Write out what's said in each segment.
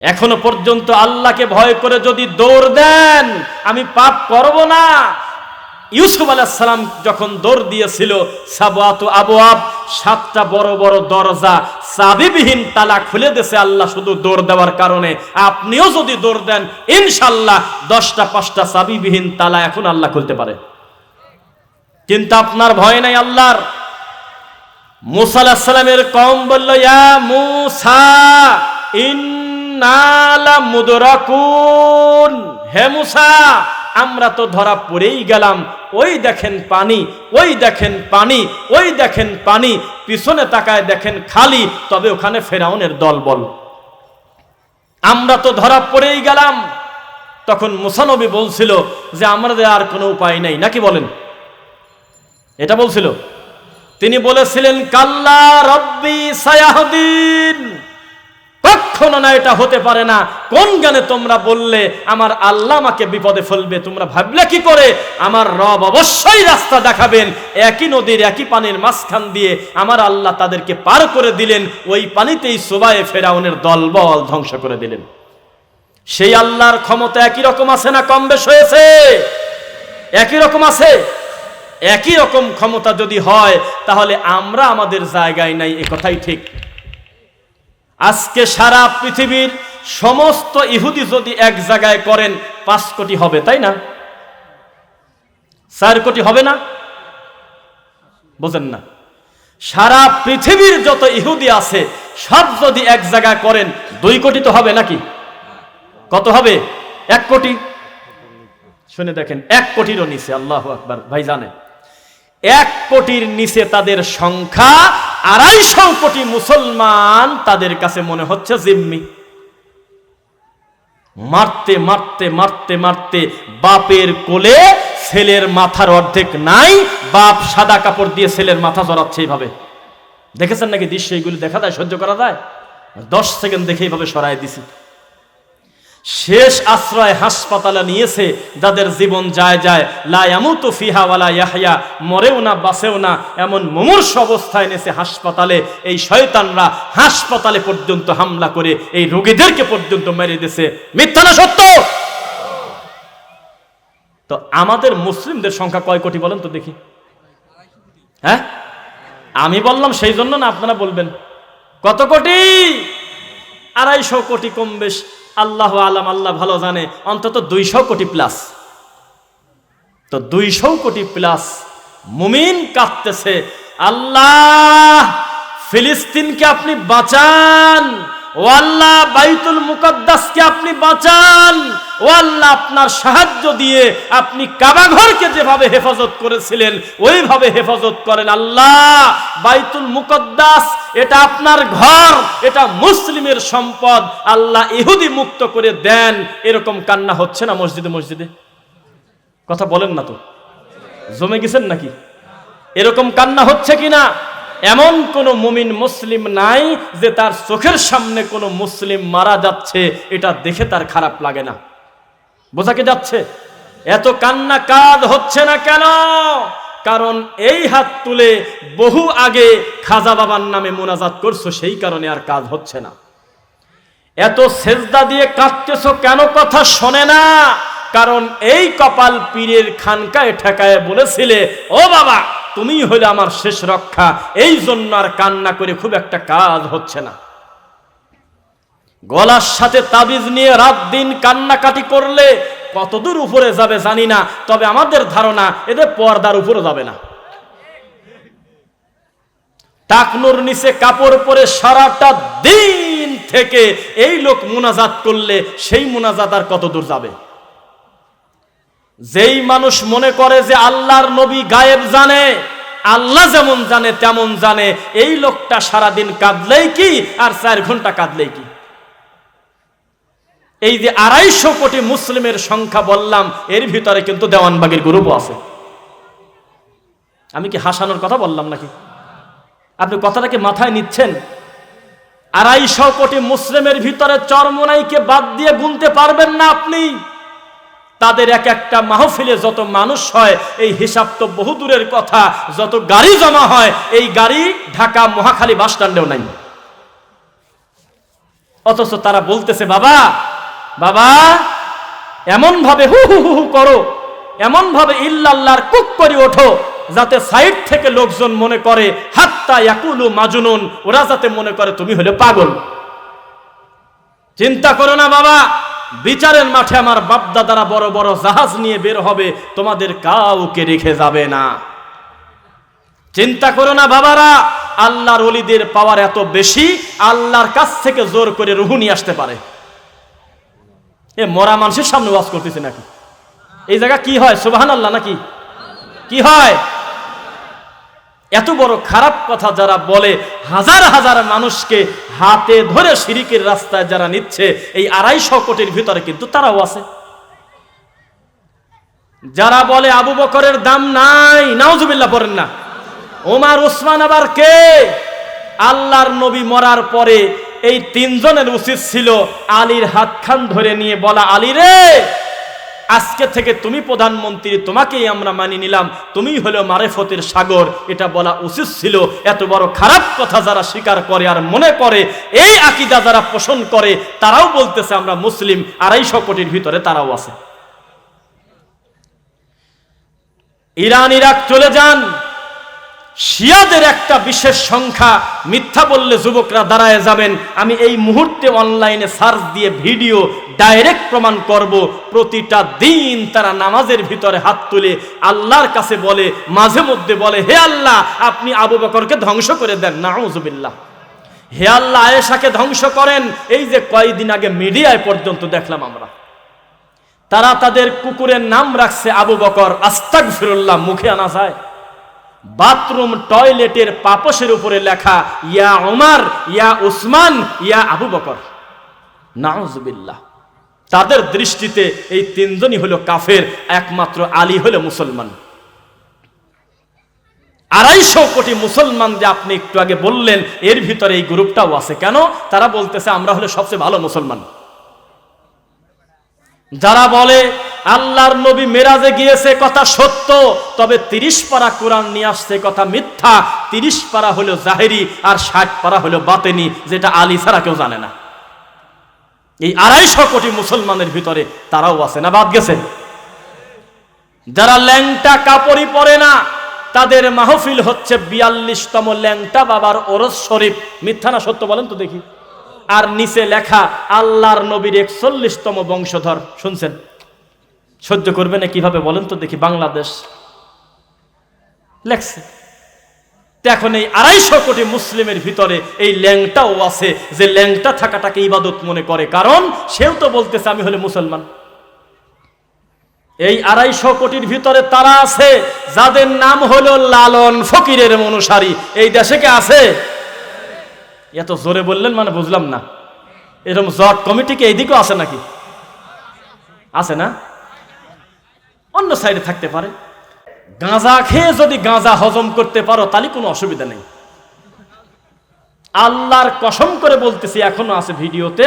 এখনও পর্যন্ত আল্লাহকে ভয় করে যদি দৌড় দেন, আমি পাপ করব না। ইউসুফ আলাহিসাল্লাম যখন দৌড় দিয়েছিল সাবাত আবুয়াব সাতটা বড় বড় দরজা চাবিবিহীন তালা খুলে দিয়েছে আল্লাহ শুধু দৌড় দেওয়ার কারণে। আপনিও যদি দৌড় দেন ইনশাল্লাহ দশটা পাঁচটা চাবিবিহীন তালা এখন আল্লাহ খুলতে পারে। কিন্তু আপনার ভয় নাই আল্লাহর? মুসা আলাহিসাল্লামের কম বলল, ইয়া মুসা ইন্নালা হে মুসা, আমরা তো ধরা পড়েই গেলাম। ওই দেখেন পানি, ওই দেখেন পানি, ওই দেখেন পানি, পিছনে তাকায় দেখেন খালি, তবে ওখানে ফেরাউনের দল বল। আমরা তো ধরা পড়েই গেলাম। তখন মুসানবী বলছিল যে, আমাদের আর কোনো উপায় নেই। নাকি বলেন? এটা বলছিল। তিনি বলেছিলেন, কাল্লা রব্বি সায়াহদিন। কখনো না এটা হতে পারে না। কোন জ্ঞানে তোমরা বললে, আমার আল্লাহ আমাকে বিপদে ফেলবে, তোমরা ভাবলে কি করে? আমার রব অবশ্যই রাস্তা দেখাবেন। একই নদীর একই পানির মাঝখান দিয়ে আমার আল্লাহ তাদেরকে পার করে দিলেন। ওই পানিতেই সোবায়ে ফেরাউনের দলবল ধ্বংস করে দিলেন। সেই আল্লাহর ক্ষমতা একই রকম আছে না কম বেশ হয়েছে? একই রকম আছে? একই রকম ক্ষমতা যদি হয়, তাহলে আমরা আমাদের জায়গায় নাই, এ কথাই ঠিক। আজকে সারা পৃথিবীর সমস্ত ইহুদি যদি এক জায়গায় করেন, পাঁচ কোটি হবে, তাই না? চার কোটি হবে না? বোঝেন না। সারা পৃথিবীর যত ইহুদি আছে, সব যদি এক জায়গায় করেন, দুই কোটি তো হবে নাকি? কত হবে? এক কোটি? শুনে দেখেন, এক কোটিরও নিচে, আল্লাহ আকবার, ভাই জানে এক কোটির নিচে তাদের সংখ্যা আড়াইশো কোটি মুসলমান তাদের কাছে মনে হচ্ছে জিম্মি। মারতে মারতে মারতে মারতে বাপের কোলে ছেলের মাথার অর্ধেক নাই, বাপ সাদা কাপড় দিয়ে ছেলের মাথা জড়াচ্ছে এইভাবে। দেখেছেন নাকি দৃশ্য এইগুলি দেখা যায়, সহ্য করা যায়? দশ সেকেন্ড দেখে এইভাবে সরাই দিছি। শেষ আশ্রয় হাসপাতালে নিয়েছে, যাদের জীবন যায় যায় লায়ামুতু ফিহা ওয়ালা ইয়াহয়া মরেও না বাসেও না, এমন মুমূর্ষ অবস্থায় এনেছে হাসপাতালে। এই শয়তানরা হাসপাতালে পর্যন্ত হামলা করে এই রোগীদেরকে পর্যন্ত মেরে দিয়েছে। মিথ্যা না সত্য? তো আমাদের মুসলিমদের সংখ্যা কয় কোটি বলেন তো দেখি। হ্যাঁ? আমি বললাম সেই জন্য না, আপনারা বলবেন। কত কোটি? আড়াইশো কোটি কম বেশ। আল্লাহ আলাম, আল্লাহ ভালো জানে, অন্তত দুইশো কোটি প্লাস তো দুইশো কোটি প্লাস মুমিন কাঁদতেছে, আল্লাহ ফিলিস্তিনকে আপনি বাঁচান। ও আল্লাহ, বাইতুল মুকদ্দাসকে আপনি বাঁচান। ও আল্লাহ, আপনার সাহায্য দিয়ে আপনি কাবাঘরকে যেভাবে হেফাজত করেছিলেন, ওইভাবে হেফাজত করেন আল্লাহ। বাইতুল মুকদ্দাস, এটা আপনার ঘর, এটা মুসলিমের সম্পদ। আল্লাহ ইহুদি মুক্ত করে দেন। এরকম কান্না হচ্ছে না মসজিদে মসজিদে? কথা বলেন না তো। জমে গেছেন নাকি? এরকম কান্না হচ্ছে কিনা? এমন কোন মুমিন মুসলিম নাই যে তার চোখের সামনে কোনো মুসলিম মারা যাচ্ছে, এটা দেখে তার খারাপ লাগে না। বোঝা কি যাচ্ছে? এত কান্না কাজ হচ্ছে না কেন? কারণ এই হাত তুলে বহু আগে খাজা বাবার নামে মোনাজাত করছ, সেই কারণে আর কাজ হচ্ছে না। এত সেজদা দিয়ে কাঁদতেছ কেন কথা শোনে না? কারণ এই কপাল পীরের খানকায় ঠেকায় বলেছিলে, ও বাবা তুমি হলে আমার শেষ রক্ষা। এই জন্য আর কান্না করে খুব একটা কাজ হচ্ছে না। গলার সাথে তাবিজ নিয়ে রাত দিন কান্নাকাটি করলে কতদূর উপরে যাবে জানি না, তবে আমাদের ধারণা এদের পর্দার উপরে যাবে না। টাকনুর নিচে কাপড় পরে সারাটা দিন থেকে এই লোক মুনাজাত করলে সেই মুনাজাত আর কত দূর যাবে? যেই মানুষ মনে করে যে আল্লাহর নবী গায়েব জানে, আল্লাহ যেমন জানে, তেমন জানে, এই লোকটা সারাদিন কাঁদলেই কি আর চার ঘণ্টা কাঁদলেই কি? এই যে আড়াইশো কোটি মুসলিমের সংখ্যা বললাম, এর ভিতরে কিন্তু দেওয়ানবাগের গ্রুপও আছে। আমি কি হাসানোর কথা বললাম নাকি? আপনি কথাটাকে মাথায় নিচ্ছেন? আড়াইশো কোটি মুসলিমের ভিতরে চরমনাইকে বাদ দিয়ে গুনতে পারবেন না আপনি? তাদের এক একটা মাহফিলে যত মানুষ হয়, এই হিসাব তো বহু দূরের কথা। যত গাড়ি জমা হয়, এই গাড়ি ঢাকা মহাখালী বাস স্ট্যান্ডেও নাই। অথচ তারা বলতেছে, বাবা বাবা এমন ভাবে হু হু হু হু করো। এমন ভাবে ইল্লাল্লাহর কুক করে ওঠো, যাতে সাইড থেকে লোকজন মনে করে, হাত্তা ইয়াকুলু মাজুনুন। ওরা যাতে মনে করে, তুমি হলে পাগল। চিন্তা করো না, বাবা। বিচারের মাঠে আমার বাপদাদারা বড় বড় জাহাজ নিয়ে বের হবে, তোমাদের কাউকে রেখে যাবে না। চিন্তা করো না বাবারা, আল্লাহর অলিদের পাওয়ার এত বেশি, আল্লাহর কাছ থেকে জোর করে রুহু নিয়ে আসতে পারে। এ মরা মানুষের সামনে ওয়াজ করতেছে নাকি? এই জায়গা কি হয় সুবাহান আল্লাহ নাকি? কি হয়? এত বড় খারাপ কথা যারা বলে, হাজার হাজার মানুষকে হাতে ধরে শিরিকের রাস্তায় যারা নিচ্ছে, এই আড়াইশো কোটির ভিতরে কিন্তু তারাও আছে। যারা বলে আবু বকরের দাম নাই, নাউজুবিল্লাহ পড়েন না। ওমার, উসমান আবার কে? আল্লাহর নবী মরার পরে এই তিনজনের উচিত ছিল আলীর হাতখান ধরে নিয়ে বলা, আলী রে আজকে থেকে তুমি প্রধানমন্ত্রী, তোমাকেই আমরা মানি নিলাম। তুমি হলো মারেফতের সাগর। এটা বলা উচিত ছিল। এত বড় খারাপ কথা যারা স্বীকার করে আর মনে করে, এই আকিদা যারা পোষণ করে, তারাও বলতেছে আমরা মুসলিম। আড়াইশো কোটির ভিতরে তারাও আছে। ইরান, ইরাক চলে যান। শিয়াদের একটা বিশেষ সংখ্যা, মিথ্যা বললে যুবকরা দাঁড়ায় যাবেন। আমি এই মুহূর্তে অনলাইনে সার্চ দিয়ে ভিডিও ডাইরেক্ট প্রমাণ করব। প্রতিটা দিন তারা নামাজের ভিতরে হাত তুলে আল্লাহর কাছে বলে, মাঝে মধ্যে বলে, হে আল্লাহ, আপনি আবু বকরকে ধ্বংস করে দেন। নাউজুবিল্লাহ। হে আল্লাহ, আয়েশাকে ধ্বংস করেন। এই যে কয়েকদিন আগে মিডিয়ায় পর্যন্ত দেখলাম আমরা। তারা তাদের কুকুরের নাম রাখছে আবু বকর। আস্তাক ফিরুল্লাহ মুখে আনা যায়। বাথরুম টয়লেটের পাপসের উপরে লেখা, ইয়া ওমার ইয়া উসমান, ইয়া আবু বকর। নাউজুবিল্লাহ। তাদের দৃষ্টিতে এই তিনজনই হলো কাফের, একমাত্র আলী হলো মুসলমান। আড়াইশো কোটি মুসলমান যে আপনি একটু আগে বললেন, এর ভিতরে এই গ্রুপটাও আছে। কেন? তারা বলতেছে, আমরা হলো সবচেয়ে ভালো মুসলমান। যারা বলে আল্লাহর নবী মেরাজে গিয়েছে, কথা সত্য। তবে তিরিশ পারা কোরআন নিয়ে আসছে, কথা মিথ্যা। তিরিশ পারা হলো জাহেরি আর ষাট পারা হলো বাতেনি, যেটা আলী ছাড়া কেউ জানে না। এই আড়াইশো কোটি মুসলমানের ভিতরে তারাও আছে না, বাদ গেছে? যারা ল্যাংটা কাপড়ই পরে না, তাদের মাহফিল হচ্ছে বিয়াল্লিশতম ল্যাংটা বাবার ওরস শরীফ। মিথ্যা না সত্য বলেন তো দেখি। আর নিচে লেখা, আল্লাহর নবীর একচল্লিশতম বংশধর, শুনছেন? সহ্য করবে না, কীভাবে বলেন তো দেখি বাংলাদেশ লেখছে। এখন এই আড়াইশো কোটি মুসলিমের ভিতরে এই ল্যাংটাও আছে, যে ল্যাংটা থাকাটাকে ইবাদত মনে করে। কারণ সেও তো বলতেছে, আমি হলে মুসলমান। এই আড়াইশো কোটির ভিতরে তারা আছে, যাদের নাম হলো লালন ফকিরের অনুসারী। এই দেশে কে আছে? এত জোরে বললেন মানে বুঝলাম না। এরকম জট কমিটিকে এইদিকেও আছে নাকি? আছে না? অন্য সাইডে থাকতে পারে। গাঁজা খেয়ে যদি গাঁজা হজম করতে পারো, তাহলে কোনো অসুবিধা নেই। আল্লাহর কসম করে বলতেছি, এখনও আছে ভিডিওতে,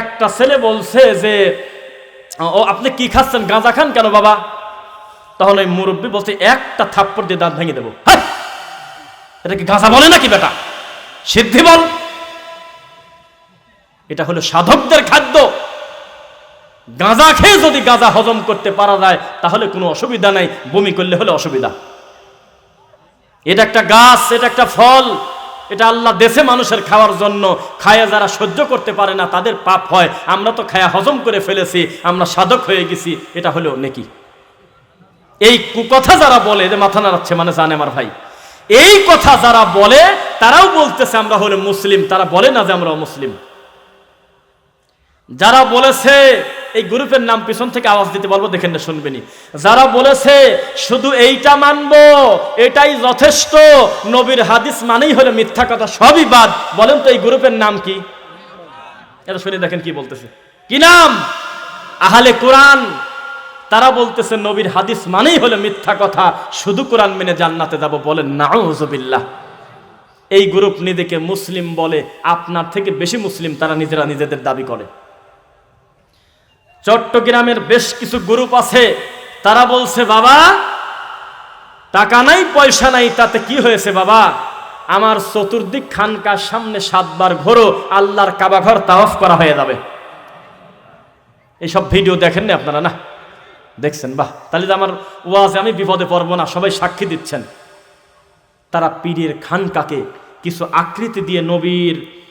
একটা ছেলে বলছে যে, ও, আপনি কি খাচ্ছেন? গাঁজা খান কেন বাবা? তখন ওই মুরব্বী বলছে, একটা থাপ্পড় দিয়ে দাঁত ভেঙে দেবো। এটা কি গাঁজা বলে নাকি বেটা? সিদ্ধি বল। এটা হলো সাধকদের খাদ্য। গাঁজা খেয়ে যদি গাঁজা হজম করতে পারা যায়, তাহলে কোনো অসুবিধা নাই, বমি করলে হলে অসুবিধা। এটা একটা গাছ, এটা একটা ফল, এটা আল্লাহ দেশে মানুষের খাওয়ার জন্য। খায়া যারা সহ্য করতে পারে না, তাদের পাপ হয়। আমরা তো খায়া হজম করে ফেলেছি, আমরা সাধক হয়ে গেছি, এটা হলো নেকি। এই কুকথা যারা বলে যে মাথা নাড়াচ্ছে মানে জানে আমার ভাই। এই কথা যারা বলে, তারাও বলতেছে আমরা হলে মুসলিম, তারা বলে না যে আমরা মুসলিম। যারা বলেছে এই গ্রুপের নাম পিছন থেকে আওয়াজ দিতে বলব, দেখেন না, শুনবেনি। যারা বলেছে, শুধু এইটা মানবো, এটাই যথেষ্ট, নবীর হাদিস মানেই হলো মিথ্যা কথা, সবই বাদ। বলেন তো এই গ্রুপের নাম কি? এটা শুনে দেখেন কি বলতেছে। কি নাম? আহলে কোরআন। তারা বলতেছে, নবীর হাদিস মানেই হলো মিথ্যা কথা, শুধু কোরআন মেনে জান্নাতে যাব। বলেন, নাউজুবিল্লাহ। এই গ্রুপ নিজেকে মুসলিম বলে, আপনার থেকে বেশি মুসলিম তারা নিজেরা নিজেদের দাবি করে। চট্টগ্রামের বেশ কিছু গ্রুপ আছে, তারা বলছে, বাবা, টাকা নাই, পয়সা নাই, তাতে কি হয়েছে বাবা? আমার চতুর্দিক খানকার সামনে সাতবার ঘোরো, আল্লাহর কাবাঘর তাওয়াফ করা হয়ে যাবে। এইসব ভিডিও দেখেন না আপনারা না? দেখছেন, বাহ। তাহলে আমার ওয়াজে, আমি বিপদে পড়ব না, সবাই সাক্ষী দিচ্ছেন। তারা পীরের খানকাকে কিছু আকৃতি দিয়ে নবীর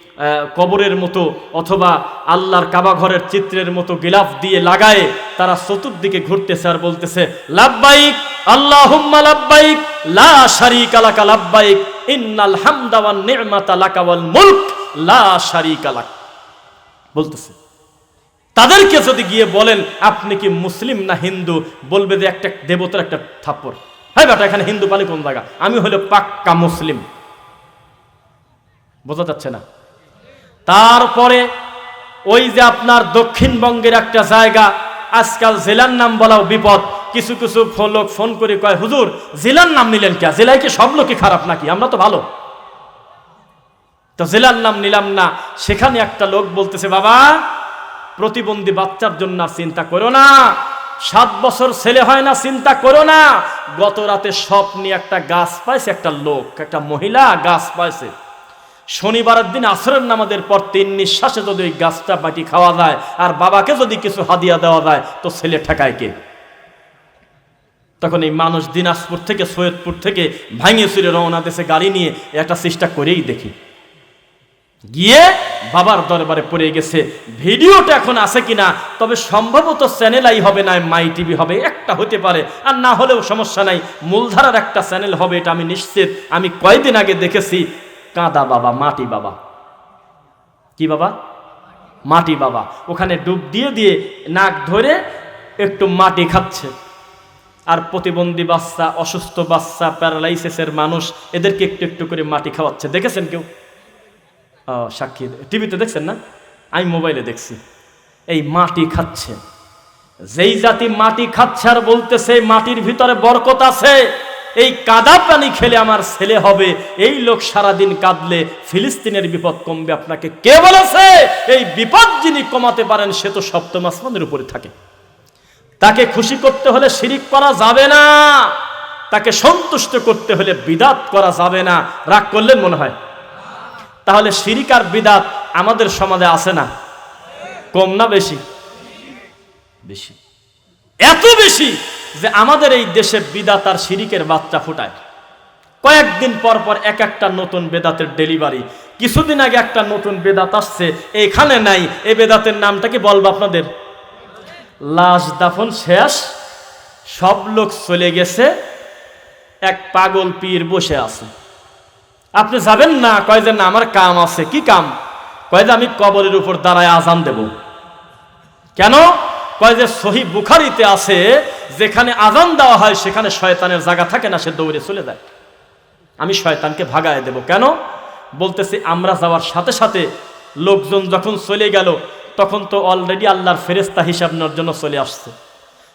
কবরের মতো অথবা আল্লাহর কাবাঘরের চিত্রের মতো গিলাফ দিয়ে লাগায় তারা চতুর্দিকে ঘুরতেছে আর বলতেছে লাভবাইক আল্লাহুম্মা লাভবাইক লা শারীকা লাকা লাভবাইক ইন্নাল হামদা ওয়ান নি'মাতা লাকা লা শারীকা লাক। বলতেছে, তাদেরকে যদি গিয়ে বলেন, আপনি কি মুসলিম না হিন্দু? বলবে যে একটা দেবতার একটা থাপ্পড়। হ্যাঁ বেটা, এখানে হিন্দু পালি কোন জায়গা? আমি হলো পাক্কা মুসলিম। বোঝা যাচ্ছে না? তারপরে ওই যে আপনার দক্ষিণবঙ্গের একটা জায়গা, আজকাল জেলার নাম বলাও বিপদ। কিছু কিছু লোক ফোন করে কয়, হুজুর, জেলার নাম নিলেন কে? জেলায় কি সব লোকই খারাপ নাকি? আমরা তো ভালো। তো জেলার নাম নিলাম না। সেখানে একটা লোক বলতেছে, বাবা, প্রতিবন্ধী বাচ্চার জন্য চিন্তা করো না। সাত বছর ছেলে হয় না, চিন্তা করো না। গত রাতে স্বপ্নে একটা গাছ পাইছে, একটা লোক, একটা মহিলা গাছ পাইছে। শনিবারের দিন আসরের নামাজের পর তিন নিঃশ্বাসে যদি ওই গাছটা বাটি খাওয়া যায়, আর বাবাকে যদি কিছু হাদিয়া দেওয়া যায়, তো ছেলে ঠেকায় কে? তখন এই মানুষ দিনাজপুর থেকে, সৈয়দপুর থেকে ভাঙিয়ে চুরে রওনা দেশে গাড়ি নিয়ে। একটা চেষ্টা করেই দেখি। গিয়ে বাবার দরবারে পড়ে গেছে, ভিডিওটা এখন আছে কিনা? তবে সম্ভবত চ্যানেলাই হবে না, মাই টিভি হবে, একটা হতে পারে। আর না হলেও সমস্যা নাই, মূলধারার একটা চ্যানেল হবে, এটা আমি নিশ্চিত। আমি কয়দিন আগে দেখেছি কাঁদা বাবা, মাটি বাবা। কি বাবা? মাটি বাবা। ওখানে ডুব দিয়ে দিয়ে নাক ধরে একটু মাটি খাচ্ছে। আর প্রতিবন্ধী বাচ্চা, অসুস্থ বাচ্চা, প্যারালাইসিসের মানুষ, এদেরকে একটু একটু করে মাটি খাওয়াচ্ছে। দেখেছেন কেউ? সাক্ষী। টিভিতে দেখছেন না? আমি মোবাইলে দেখছি। এই মাটি খাচ্ছে। যেই জাতি মাটি খাচ্ছে আর বলতেছে, মাটির ভিতরে বরকত আছে। এই কাদা পানি খেলে আমার ছেলে হবে। এই লোক সারাদিন কাঁদলে ফিলিস্তিনের বিপদ কমবে আপনাকে। কে বলেছে? এই বিপদ যিনি কমাতে পারেন, সে তো সপ্তম আসমানের উপরে থাকে। তাকে খুশি করতে হলে শিরিক করা যাবে না। তাকে সন্তুষ্ট করতে হলে বিদাত করা যাবে না। রাগ করলেন মনে হয়। তাহলে শিরিক আর বিদাত আমাদের সমাজে আছে না? কম না বেশি? বেশি। এত বেশি? যে আমাদের এই দেশে বিদাতার শিরিকের বাচ্চা ফুটায়। কয়েকদিন পর পর এক একটা নতুন বেদাতের ডেলিভারি। কিছুদিন আগে একটা নতুন বেদাত আসছে, এখানে নাই। এই বেদাতের নামটা কি বলব আপনাদের? লাশ দাফন শেষ, সব লোক চলে গেছে, এক পাগল পীর বসে আছে। আপনি যাবেন না, কয় যে না, আমার কাম আছে। কি কাম? কয় যে আমি কবরের উপর দাঁড়ায় আজান দেব। কেন? কয় যে সহি বুখারিতে আছে যেখানে আজান দেওয়া হয়, সেখানে শয়তানের জায়গা থাকে না, সে দৌড়ে চলে যায়। আমি শয়তানকে ভাগায় দেব। কেন? বলতেছি, আমরা যাওয়ার সাথে সাথে লোকজন যখন চলে গেল, তখন তো অলরেডি আল্লাহর ফেরেস্তা হিসাব নেওয়ার জন্য চলে আসছে।